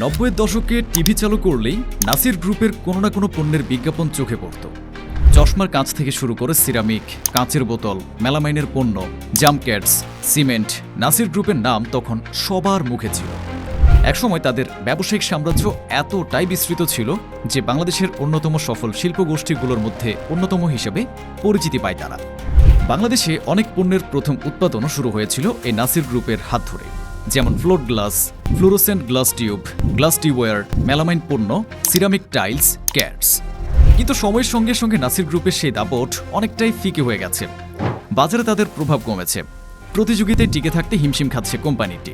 নব্বইয়ের দশকে টিভি চালু করলেই নাসির গ্রুপের কোনো না কোনো পণ্যের বিজ্ঞাপন চোখে পড়ত। চশমার কাঁচ থেকে শুরু করে সিরামিক, কাঁচের বোতল, মেলামাইনের পণ্য, জামক্যাটস, সিমেন্ট, নাসির গ্রুপের নাম তখন সবার মুখে ছিল। একসময় তাদের ব্যবসায়িক সাম্রাজ্য এতটাই বিস্তৃত ছিল যে বাংলাদেশের অন্যতম সফল শিল্প গোষ্ঠীগুলোর মধ্যে অন্যতম হিসেবে পরিচিতি পায় তারা। বাংলাদেশে অনেক পণ্যের প্রথম উৎপাদনও শুরু হয়েছিল এই নাসির গ্রুপের হাত ধরে। যেমন float glass fluorescent glass tube glass tubeware melamine পণ্য সিরামিক টাইলস ক্যাটস কিন্তু সময়ের সঙ্গে সঙ্গে নাসির গ্রুপের সেই দাপট অনেকটাই ফিকে হয়ে গেছে। বাজারে তাদের প্রভাব কমেছে। প্রতিযোগিতায় টিকে থাকতে হিমশিম খাচ্ছে কোম্পানিটি।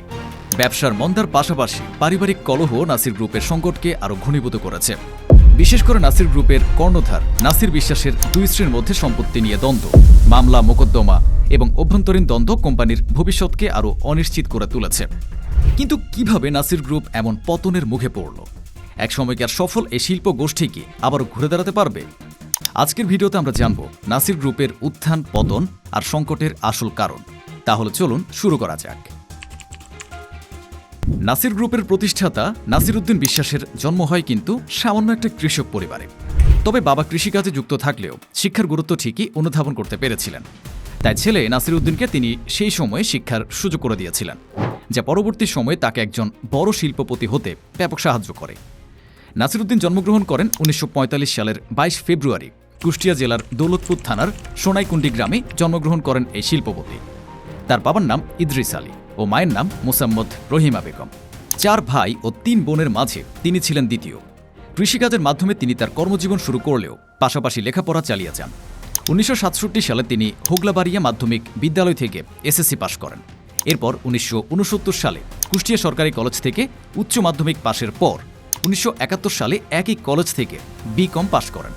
ব্যবসার মন্দার পাশাপাশি পারিবারিক কলহ নাসির গ্রুপের সংকটকে আরও ঘনীভূত করেছে। বিশেষ করে নাসির গ্রুপের কর্ণধার নাসির বিশ্বাসের দুই স্ত্রীর মধ্যে সম্পত্তি নিয়ে দ্বন্দ্ব। মামলা, মোকদ্দমা এবং অভ্যন্তরীণ দ্বন্দ্ব কোম্পানির ভবিষ্যৎকে আরও অনিশ্চিত করে তুলেছে। কিন্তু কীভাবে নাসির গ্রুপ এমন পতনের মুখে পড়ল? এক সময়কার সফল এই শিল্প গোষ্ঠী কি আবারও ঘুরে দাঁড়াতে পারবে? আজকের ভিডিওতে আমরা জানব নাসির গ্রুপের উত্থান, পতন আর সংকটের আসল কারণ। তাহলে চলুন শুরু করা যাক। নাসির গ্রুপের প্রতিষ্ঠাতা নাসির উদ্দিন বিশ্বাসের জন্ম হয় কিন্তু সামান্য একটা কৃষক পরিবারে। তবে বাবা কৃষিকাজে যুক্ত থাকলেও শিক্ষার গুরুত্ব ঠিকই অনুধাবন করতে পেরেছিলেন। তাই ছেলে নাসির উদ্দিনকে তিনি সেই সময়ে শিক্ষার সুযোগ করে দিয়েছিলেন, যা পরবর্তী সময়ে তাকে একজন বড় শিল্পপতি হতে ব্যাপক সাহায্য করে। নাসিরুদ্দিন জন্মগ্রহণ করেন উনিশশো পঁয়তাল্লিশ সালের বাইশ ফেব্রুয়ারি, কুষ্টিয়া জেলার দৌলতপুর থানার সোনাইকুণ্ডি গ্রামে জন্মগ্রহণ করেন এই শিল্পপতি। তার বাবার নাম ইদ্রিস আলী। ও মায়ের নাম মোসাম্মদ রহিমা বেগম। চার ভাই ও তিন বোনের মাঝে তিনি ছিলেন দ্বিতীয়। কৃষিকাজের মাধ্যমে তিনি তার কর্মজীবন শুরু করলেও পাশাপাশি লেখাপড়া চালিয়ে যান। উনিশশো সাতষট্টি সালে তিনি হোগলাবাড়িয়া মাধ্যমিক বিদ্যালয় থেকে এসএসসি পাশ করেন। এরপর উনিশশো উনসত্তর সালে কুষ্টিয়া সরকারি কলেজ থেকে উচ্চ মাধ্যমিক পাশের পর উনিশশো একাত্তর সালে একই কলেজ থেকে বিকম পাশ করেন।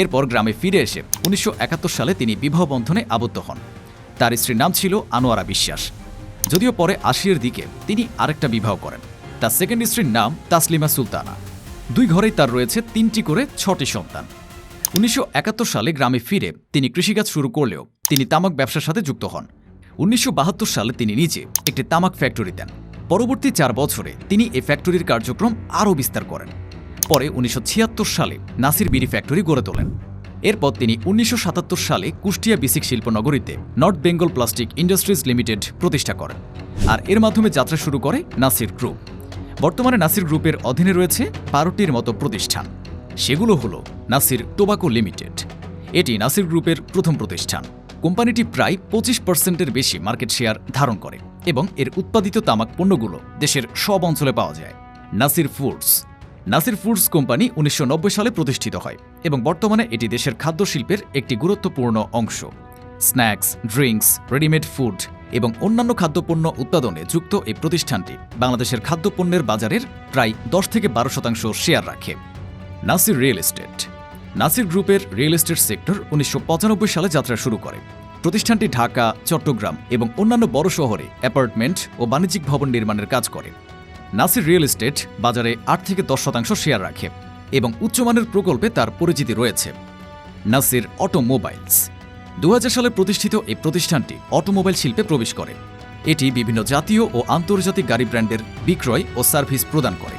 এরপর গ্রামে ফিরে এসে উনিশশো একাত্তর সালে তিনি বিবাহ বন্ধনে আবদ্ধ হন। তার স্ত্রীর নাম ছিল আনোয়ারা বিশ্বাস। যদিও পরে আশির দিকে তিনি আরেকটা বিবাহ করেন। তার সেকেন্ড স্ত্রীর নাম তাসলিমা সুলতানা। দুই ঘরেই তার রয়েছে তিনটি করে ছটি সন্তান। উনিশশো একাত্তর সালে গ্রামে ফিরে তিনি কৃষিকাজ শুরু করলেও তিনি তামাক ব্যবসার সাথে যুক্ত হন। উনিশশো বাহাত্তর সালে তিনি নিজে একটি তামাক ফ্যাক্টরি দেন। পরবর্তী চার বছরে তিনি এ ফ্যাক্টরির কার্যক্রম আরও বিস্তার করেন। পরে উনিশশো ছিয়াত্তর সালে নাসির বিড়ি ফ্যাক্টরি গড়ে তোলেন। এরপর তিনি উনিশশো সাতাত্তর সালে Kushtia BSCIC শিল্পনগরীতে north Bengal plastic industries limited প্রতিষ্ঠা করেন। আর এর মাধ্যমে যাত্রা শুরু করে নাসির গ্রুপ। বর্তমানে নাসির গ্রুপের অধীনে রয়েছে বারোটির মতো প্রতিষ্ঠান। সেগুলো হল নাসির টোবাকো লিমিটেড। এটি নাসির গ্রুপের প্রথম প্রতিষ্ঠান। কোম্পানিটি প্রায় পঁচিশ পার্সেন্টের বেশি মার্কেট শেয়ার ধারণ করে এবং এর উৎপাদিত তামাক পণ্যগুলো দেশের সব অঞ্চলে পাওয়া যায়। Nasir foods Nasir foods company উনিশশো নব্বই সালে প্রতিষ্ঠিত হয় এবং বর্তমানে এটি দেশের খাদ্য শিল্পের একটি গুরুত্বপূর্ণ অংশ। স্ন্যাক্স, ড্রিঙ্কস, রেডিমেড ফুড এবং অন্যান্য খাদ্যপণ্য উৎপাদনে যুক্ত এই প্রতিষ্ঠানটি বাংলাদেশের খাদ্যপণ্যের বাজারের প্রায় দশ থেকে বারো শতাংশ শেয়ার রাখে। Nasir real estate. নাসির গ্রুপের রিয়েল এস্টেট সেক্টর উনিশশো পঁচানব্বই সালে যাত্রা শুরু করে। প্রতিষ্ঠানটি ঢাকা, চট্টগ্রাম এবং অন্যান্য বড় শহরে অ্যাপার্টমেন্ট ও বাণিজ্যিক ভবন নির্মাণের কাজ করে। নাসির রিয়েল এস্টেট বাজারে আট থেকে দশ শতাংশ শেয়ার রাখে এবং উচ্চমানের প্রকল্পে তার পরিচিতি রয়েছে। নাসির অটোমোবাইলস। দু হাজার সালে প্রতিষ্ঠিত এই প্রতিষ্ঠানটি অটোমোবাইল শিল্পে প্রবেশ করে। এটি বিভিন্ন জাতীয় ও আন্তর্জাতিক গাড়ি ব্র্যান্ডের বিক্রয় ও সার্ভিস প্রদান করে।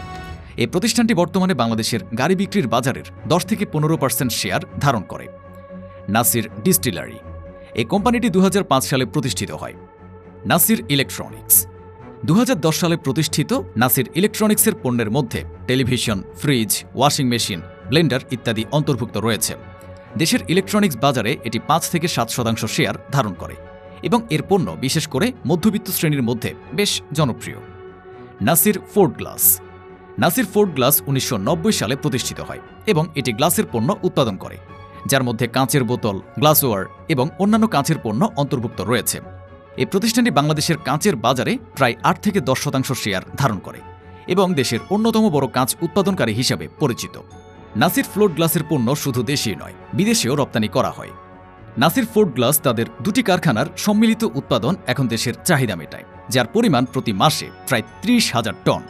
এই প্রতিষ্ঠানটি বর্তমানে বাংলাদেশের গাড়ি বিক্রির বাজারের দশ থেকে পনেরো পার্সেন্ট শেয়ার ধারণ করে। নাসির ডিস্টিলারি। এই কোম্পানিটি দু হাজার পাঁচ সালে প্রতিষ্ঠিত হয়। নাসির ইলেকট্রনিক্স। দু হাজার দশ সালে প্রতিষ্ঠিত নাসির ইলেকট্রনিক্সের পণ্যের মধ্যে television, fridge, washing machine, blender ইত্যাদি অন্তর্ভুক্ত রয়েছে। দেশের ইলেকট্রনিক্স বাজারে এটি পাঁচ থেকে সাত শতাংশ শেয়ার ধারণ করে এবং এর পণ্য বিশেষ করে মধ্যবিত্ত শ্রেণির মধ্যে বেশ জনপ্রিয়। Nasir float glass. Nasir float glass উনিশশো নব্বই সালে প্রতিষ্ঠিত হয় এবং এটি গ্লাসের পণ্য উৎপাদন করে, যার মধ্যে কাঁচের বোতল, গ্লাসওয়ার এবং অন্যান্য কাঁচের পণ্য অন্তর্ভুক্ত রয়েছে। এই প্রতিষ্ঠানটি বাংলাদেশের কাঁচের বাজারে প্রায় আট থেকে দশ শতাংশ শেয়ার ধারণ করে এবং দেশের অন্যতম বড় কাঁচ উৎপাদনকারী হিসাবে পরিচিত। নাসির ফ্লোট গ্লাসের পণ্য শুধু দেশেই নয়, বিদেশেও রপ্তানি করা হয়। নাসির ফোর্ড গ্লাস তাদের দুটি কারখানার সম্মিলিত উৎপাদন এখন দেশের চাহিদা মেটায়, যার পরিমাণ প্রতি মাসে প্রায় ত্রিশ হাজার টন।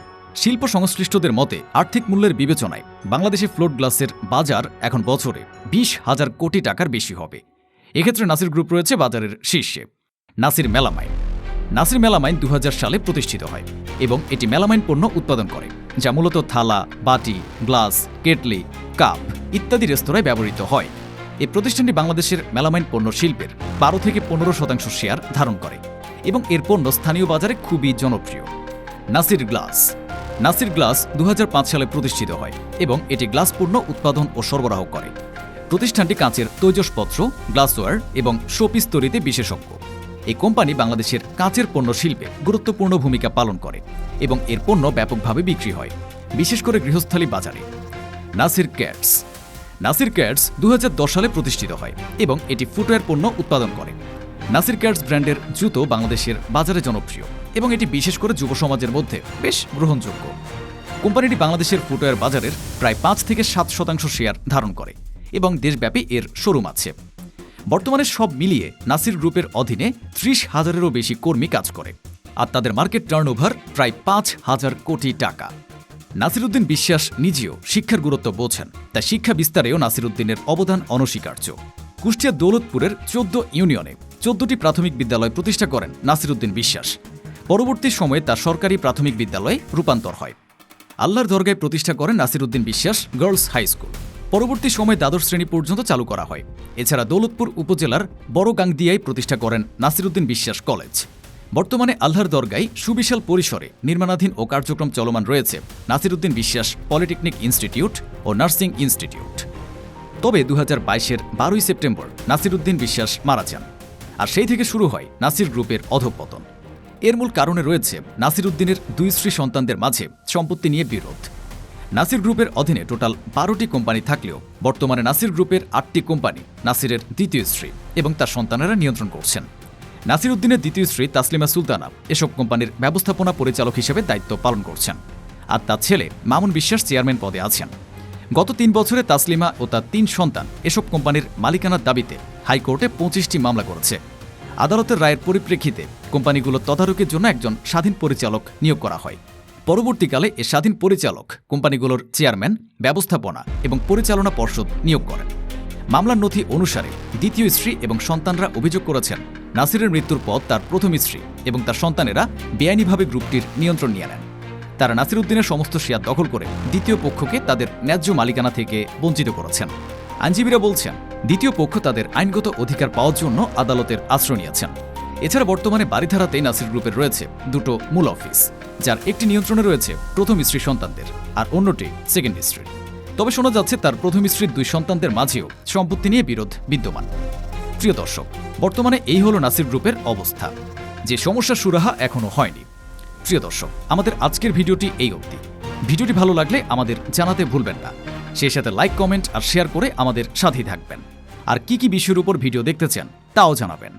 শিল্প সংশ্লিষ্টদের মতে, আর্থিক মূল্যের বিবেচনায় বাংলাদেশে ফ্লোট গ্লাসের বাজার এখন বছরে বিশ হাজার কোটি টাকার বেশি হবে। এক্ষেত্রে নাসির গ্রুপ রয়েছে বাজারের শীর্ষে। নাসির মেলামাইন। নাসির মেলামাইন দু হাজার সালে প্রতিষ্ঠিত হয় এবং এটি মেলামাইন পণ্য উৎপাদন করে, যা মূলত থালা, বাটি, গ্লাস, কেটলি, কাপ ইত্যাদি রেস্তোরাঁয় ব্যবহৃত হয়। এই প্রতিষ্ঠানটি বাংলাদেশের মেলামাইন পণ্য শিল্পের বারো থেকে পনেরো শতাংশ শেয়ার ধারণ করে এবং এর পণ্য স্থানীয় বাজারে খুবই জনপ্রিয়। নাসির গ্লাস। নাসির গ্লাস দু হাজার পাঁচ সালে প্রতিষ্ঠিত হয় এবং এটি গ্লাস পণ্য উৎপাদন ও সরবরাহ করে। প্রতিষ্ঠানটি কাঁচের তৈজসপত্র, গ্লাসওয়্যার এবং শোপিস তৈরিতে বিশেষজ্ঞ। এই কোম্পানি বাংলাদেশের কাঁচের পণ্য শিল্পে গুরুত্বপূর্ণ ভূমিকা পালন করে এবং এর পণ্য ব্যাপকভাবে বিক্রি হয়, বিশেষ করে গৃহস্থালী বাজারে। নাসির ক্যাটস। নাসির ক্যাটস দু হাজার দশ সালে প্রতিষ্ঠিত হয় এবং এটি ফুটওয়্যার পণ্য উৎপাদন করে। নাসির ক্যাটস ব্র্যান্ডের জুতো বাংলাদেশের বাজারে জনপ্রিয় এবং এটি বিশেষ করে যুব সমাজের মধ্যে বেশ গ্রহণযোগ্য। কোম্পানিটি বাংলাদেশের ফুটওয়্যার বাজারের প্রায় পাঁচ থেকে সাত শতাংশ শেয়ার ধারণ করে এবং দেশব্যাপী এর শোরুম আছে। বর্তমানে সব মিলিয়ে নাসির গ্রুপের অধীনে ত্রিশ হাজারেরও বেশি কর্মী কাজ করে। আর তাদের মার্কেট টার্নওভার প্রায় পাঁচ হাজার কোটি টাকা। নাসিরুদ্দিন বিশ্বাস নিজেও শিক্ষার গুরুত্ব বোঝেন, তাই শিক্ষা বিস্তারেও নাসিরুদ্দিনের অবদান অনস্বীকার্য। কুষ্টিয়া দৌলতপুরের চোদ্দ ইউনিয়নে চোদ্দটি প্রাথমিক বিদ্যালয় প্রতিষ্ঠা করেন নাসিরুদ্দিন বিশ্বাস। পরবর্তী সময়ে তা সরকারি প্রাথমিক বিদ্যালয়ে রূপান্তর হয়। আল্লাহর দরগায় প্রতিষ্ঠা করেন নাসিরুদ্দিন বিশ্বাস গার্লস হাই স্কুল। পরবর্তী সময়ে দ্বাদশ শ্রেণি পর্যন্ত চালু করা হয়। এছাড়া দৌলতপুর উপজেলার বড় বড়গাংদিয়ায় প্রতিষ্ঠা করেন নাসিরুদ্দিন বিশ্বাস কলেজ। বর্তমানে আল্লাহর দরগায় সুবিশাল পরিসরে নির্মাণাধীন ও কার্যক্রম চলমান রয়েছে নাসিরুদ্দিন বিশ্বাস পলিটেকনিক ইনস্টিটিউট ও নার্সিং ইনস্টিটিউট। তবে দু হাজার বাইশের বারোই সেপ্টেম্বর নাসিরুদ্দিন বিশ্বাস মারা যান আর সেই থেকে শুরু হয় নাসির গ্রুপের অধঃপতন। এর মূল কারণে রয়েছে নাসিরুদ্দিনের দুই স্ত্রী সন্তানদের মাঝে সম্পত্তি নিয়ে বিরোধ। নাসির গ্রুপের অধীনে টোটাল বারোটি কোম্পানি থাকলেও বর্তমানে নাসির গ্রুপের আটটি কোম্পানি নাসিরের দ্বিতীয় স্ত্রী এবং তার সন্তানেরা নিয়ন্ত্রণ করছেন। নাসির উদ্দিনের দ্বিতীয় স্ত্রী তাসলিমা সুলতানা এসব কোম্পানির ব্যবস্থাপনা পরিচালক হিসেবে দায়িত্ব পালন করছেন আর তার ছেলে মামুন বিশ্বাস চেয়ারম্যান পদে আছেন। গত তিন বছরে তাসলিমা ও তার তিন সন্তান এসব কোম্পানির মালিকানার দাবিতে হাইকোর্টে পঁচিশটি মামলা করেছে। আদালতের রায়ের পরিপ্রেক্ষিতে কোম্পানিগুলোর তদারকির জন্য একজন স্বাধীন পরিচালক নিয়োগ করা হয়। পরবর্তীকালে এ স্বাধীন পরিচালক, কোম্পানিগুলোর চেয়ারম্যান, ব্যবস্থাপনা এবং পরিচালনা পর্ষদ নিয়োগ করেন। মামলার নথি অনুসারে দ্বিতীয় স্ত্রী এবং সন্তানরা অভিযোগ করেছেন, নাসিরের মৃত্যুর পর তার প্রথম স্ত্রী এবং তার সন্তানেরা বেআইনিভাবে গ্রুপটির নিয়ন্ত্রণ নিয়ে নেন। তারা নাসিরুদ্দিনের সমস্ত শেয়ার দখল করে দ্বিতীয় পক্ষকে তাদের ন্যায্য মালিকানা থেকে বঞ্চিত করেছেন। আইনজীবীরা বলছেন, দ্বিতীয় পক্ষ তাদের আইনগত অধিকার পাওয়ার জন্য আদালতের আশ্রয় নিয়েছেন। এছাড়া বর্তমানে বারিধারাতেই নাসির গ্রুপের রয়েছে দুটো মূল অফিস। যার একটি নিয়ন্ত্রণে রয়েছে প্রথম স্ত্রী সন্তানদের আর অন্যটি সেকেন্ড স্ত্রীর। তবে শোনা যাচ্ছে তার প্রথম স্ত্রীর দুই সন্তানদের মাঝেও সম্পত্তি নিয়ে বিরোধ বিদ্যমান। প্রিয় দর্শক, বর্তমানে এই হলো নাসির গ্রুপের অবস্থা, যে সমস্যার সুরাহা এখনও হয়নি। প্রিয় দর্শক, আমাদের আজকের ভিডিওটি এই অবধি। ভিডিওটি ভালো লাগলে আমাদের জানাতে ভুলবেন না। সেই সাথে লাইক, কমেন্ট আর শেয়ার করে আমাদের সাথেই থাকবেন। আর কি কি বিষয়ের উপর ভিডিও দেখতে চান, তাও জানাবেন।